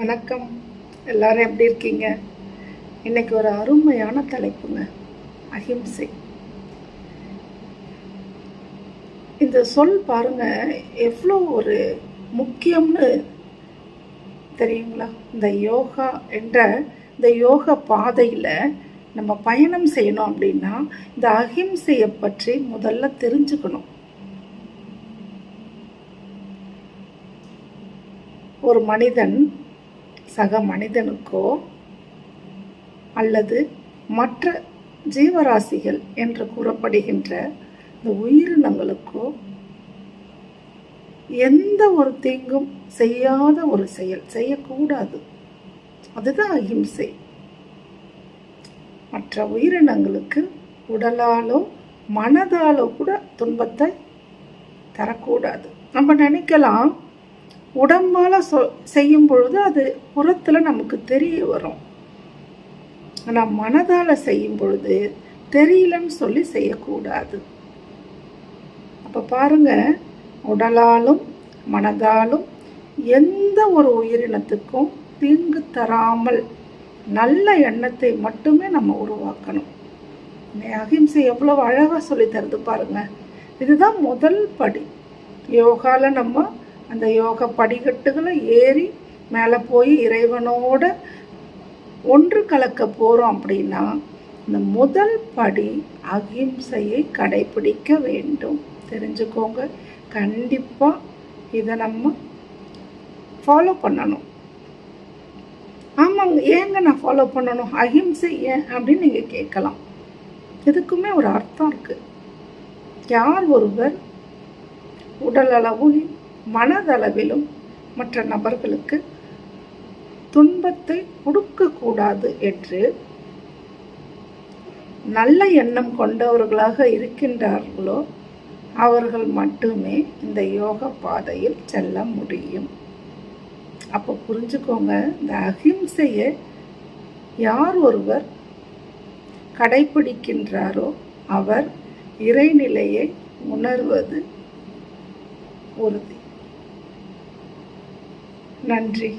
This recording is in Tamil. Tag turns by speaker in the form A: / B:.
A: வணக்கம். எல்லாரும் எப்படி இருக்கீங்க? இன்னைக்கு ஒரு அருமையான தலைப்புங்க. அஹிம்சை இந்த சொல் பாருங்க எவ்வளோ ஒரு முக்கியம்னு தெரியுங்களா? இந்த யோகா என்ற இந்த யோக பாதையில் நம்ம பயணம் செய்யணும் அப்படின்னா இந்த அஹிம்சையை பற்றி முதல்ல தெரிஞ்சுக்கணும். ஒரு மனிதன் சக மனிதனுக்கோ அல்லது மற்ற ஜீவராசிகள் என்று கூறப்படுகின்ற இந்த உயிரினங்களுக்கோ எந்த ஒரு தீங்கும் செய்யாத ஒரு செயல் செய்யக்கூடாது. அதுதான் அகிம்சை. மற்ற உயிரினங்களுக்கு உடலாலோ மனதாலோ கூட துன்பத்தை தரக்கூடாது. நம்ம நினைக்கலாம் உடம்பால் சொ செய்யும் பொழுது அது புறத்தில் நமக்கு தெரிய வரும். ஆனால் மனதால் செய்யும் பொழுது தெரியலன்னு சொல்லி செய்யக்கூடாது. அப்போ பாருங்க உடலாலும் மனதாலும் எந்த ஒரு உயிரினத்துக்கும் தீங்கு தராமல் நல்ல எண்ணத்தை மட்டுமே நம்ம உருவாக்கணும். அகிம்சை எவ்வளோ அழகாக சொல்லி தருது பாருங்க. இதுதான் முதல் படி. யோகாவில் நம்ம அந்த யோக படிக்கட்டுகளை ஏறி மேலே போய் இறைவனோட ஒன்று கலக்க போகிறோம் அப்படின்னா இந்த முதல் படி அகிம்சையை கடைபிடிக்க வேண்டும். தெரிஞ்சுக்கோங்க. கண்டிப்பாக இதை நம்ம ஃபாலோ பண்ணணும். ஆமாங்க. ஏங்க நான் ஃபாலோ பண்ணணும்? அகிம்சை ஏன் அப்படின்னு நீங்கள் கேட்கலாம். இதுக்குமே ஒரு அர்த்தம் இருக்குது யார் ஒருவர் உடல் அளவும் மனதளவிலும் மற்ற நபர்களுக்கு துன்பத்தை கொடுக்கக்கூடாது என்று நல்ல எண்ணம் கொண்டவர்களாக இருக்கின்றார்களோ அவர்கள் மட்டுமே இந்த யோக பாதையில் செல்ல முடியும். அப்போ புரிஞ்சுக்கோங்க இந்த அகிம்சையை யார் ஒருவர் கடைபிடிக்கின்றாரோ அவர் இறைநிலையை உணர்வது உறுதி நன்றி.